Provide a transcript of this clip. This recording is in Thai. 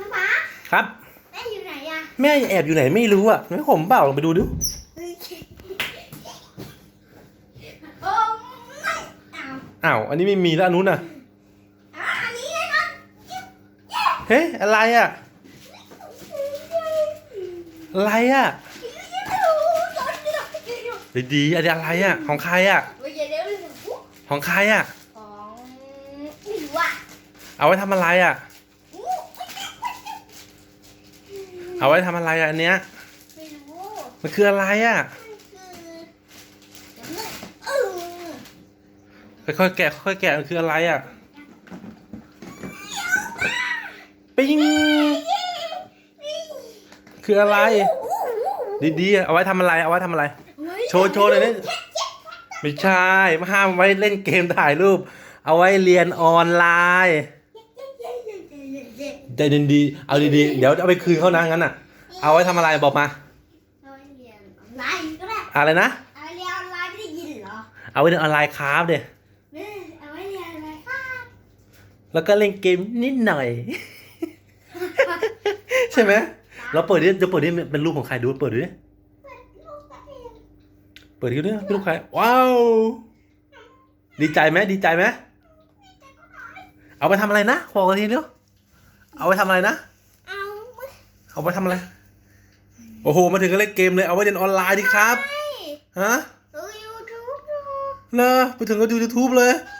ป๊าป๊าครับ แม่อยู่ไหนอะแม่แอบอยู่ไหนไม่รู้อะไม่ผมเปล่าลองไปดูดิโอ้ไม่เอาอ้าวอันนี้ไม่มีแล้วอันนู้นน่ะอะอันนี้เลยครับเฮ้ยอะไรอะอะไรอะดีๆอันนี้อะไรอะของใครอะไม่ใช่เดี๋ยวถึงปุ๊บของใครอะของไม่รู้อะเอาไว้ทำอะไรอะ อู้ เอาไว้ทำอะไรอะอันเนี้ย ไม่รู้มันคืออะไรอะเออค่อยๆแกะค่อยๆแกะมันคืออะไรอะปิ้งคืออะไร ดีๆอะเอาไว้ทำอะไร เอาไว้ทำอะไร โชว์โชว์หน่อยนี่ไม่ใช่มาห้ามไว้เล่นเกมถ่ายรูป เอาไว้เรียนออนไลน์ ใจดีๆเอาดีๆ เดี๋ยวเอาไปคืนเขานะงั้นอะ เอาไว้ทำอะไรบอกมาเอาไว้เรียนออนไลน์ก็ได้อะไรนะ เอาไว้เรียนออนไลน์ไม่ได้ยินเหรอเอาไว้เรียนออนไลน์ครับเดี๋ยแม่เอาไว้เรียนอะไรครับแล้วก็เล่นเกมนิดหน่อย ใช่ไหมเราเปิดดิจะเปิดดิเป็นรูปของใครดูเปิดดูดิลูกนักเรียนเปิดดิเป็นรูปใครว้าวดีใจไหมดีใจไหมเอาไปทำอะไรนะบอกกันทีเดียว เอาไปทำอะไรนะ เอาไม่เอาไปทำอะไร โอ้โห มาถึงก็เล่นเกมเลย เอาไว้เรียนออนไลน์ดิครับ ฮะดูยูทูบดูเนอะไปถึงก็ดูยูทูบเลยใ